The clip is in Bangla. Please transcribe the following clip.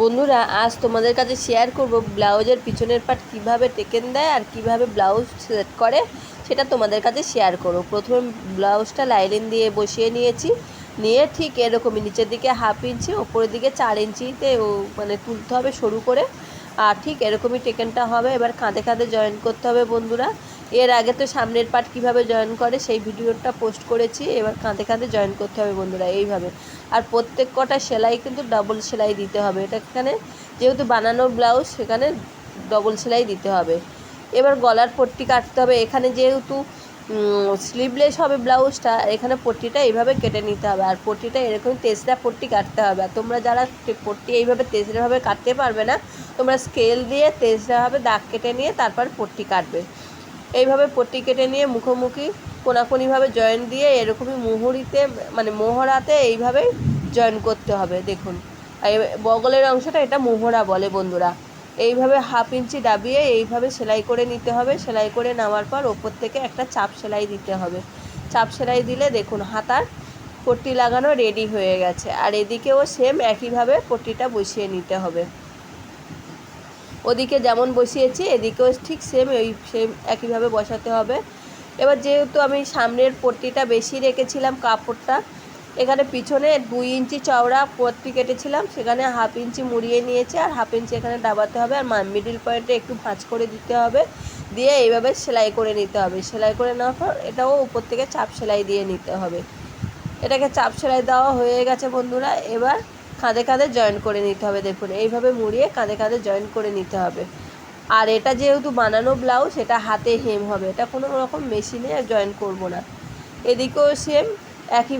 বন্ধুরা, আজ তোমাদের কাছে শেয়ার করব ব্লাউজের পিছনের পার্ট কীভাবে টেকেন দেয় আর কীভাবে ব্লাউজ সেট করে, সেটা তোমাদের কাছে শেয়ার করো প্রথমে ব্লাউজটা লাইলিন দিয়ে বসিয়ে নিয়েছি। নিয়ে ঠিক এরকমই নিচের দিকে হাফ ইঞ্চি ওপরের দিকে চার ইঞ্চিতে মানে তুলতে হবে সরু করে। আর ঠিক এরকমই টেকেনটা হবে। এবার কাঁধে কাঁধে জয়েন করতে হবে বন্ধুরা। এর আগে তো সামনের পার্ট কীভাবে জয়েন করে, সেই ভিডিওটা পোস্ট করেছি, এবার কাঁধে কাঁধে জয়েন করতে হবে বন্ধুরা, এইভাবে। আর প্রত্যেক কটা সেলাই কিন্তু ডবল সেলাই দিতে হবে। এটা এখানে যেহেতু বানানো ব্লাউজ সেখানে ডবল সেলাই দিতে হবে। এবার গলার পট্টি কাটতে হবে। এখানে যেহেতু স্লিভলেস হবে ব্লাউজটা এখানে পট্টিটা এইভাবে কেটে নিতে হবে। আর পট্টিটা এরকম তেসরা পট্টি কাটতে হবে। আর তোমরা যারা পট্টি এইভাবে তেসরাভাবে কাটতে পারবে না, তোমরা স্কেল দিয়ে তেসরাভাবে দাগ কেটে নিয়ে তারপর পট্টি কাটবে। এইভাবে পট্টি কেটে নিয়ে মুখোমুখি কোনাকুনিভাবে জয়েন দিয়ে এরকমই মুহুরিতে মানে মোহরাতে এইভাবে জয়েন করতে হবে, দেখুন। বগলের অংশটা এটা মোহরা বলে বন্ধুরা। এইভাবে হাফ ইঞ্চি দাবিয়ে এইভাবে সেলাই করে নিতে হবে। সেলাই করে নেওয়ার পর ওপর থেকে একটা চাপ সেলাই দিতে হবে। চাপ সেলাই দিলে দেখুন হাতার পট্টি লাগানো রেডি হয়ে গেছে। আর এদিকেও সেম একইভাবে পট্টিটা বসিয়ে নিতে হবে। ওদিকে যেমন বসিয়েছি, এদিকেও ঠিক সেম ওই সেম একইভাবে বসাতে হবে। এবার যেহেতু আমি সামনের পট্টিটা বেশি রেখেছিলাম কাপড়টা, এখানে পিছনে দুই ইঞ্চি চওড়া পট্টি কেটেছিলাম, সেখানে হাফ ইঞ্চি মুড়িয়ে নিয়েছে আর হাফ ইঞ্চি এখানে দাবাতে হবে আর মিডিল পয়েন্টে একটু ভাঁজ করে দিতে হবে। দিয়ে এইভাবে সেলাই করে নিতে হবে। সেলাই করে নেওয়ার পর এটাও উপর থেকে চাপ সেলাই দিয়ে নিতে হবে। এটাকে চাপ সেলাই দেওয়া হয়ে গেছে বন্ধুরা। এবার কাঁধে কাঁধে জয়েন করে নিতে হবে, দেখুন, এইভাবে মুড়িয়ে কাঁধে কাঁধে জয়েন করে নিতে হবে। আর এটা যেহেতু বানানো ব্লাউজ এটা হাতে হেম হবে, এটা কোনো রকম মেশিনে জয়েন করব না। এদিকেও সেম একই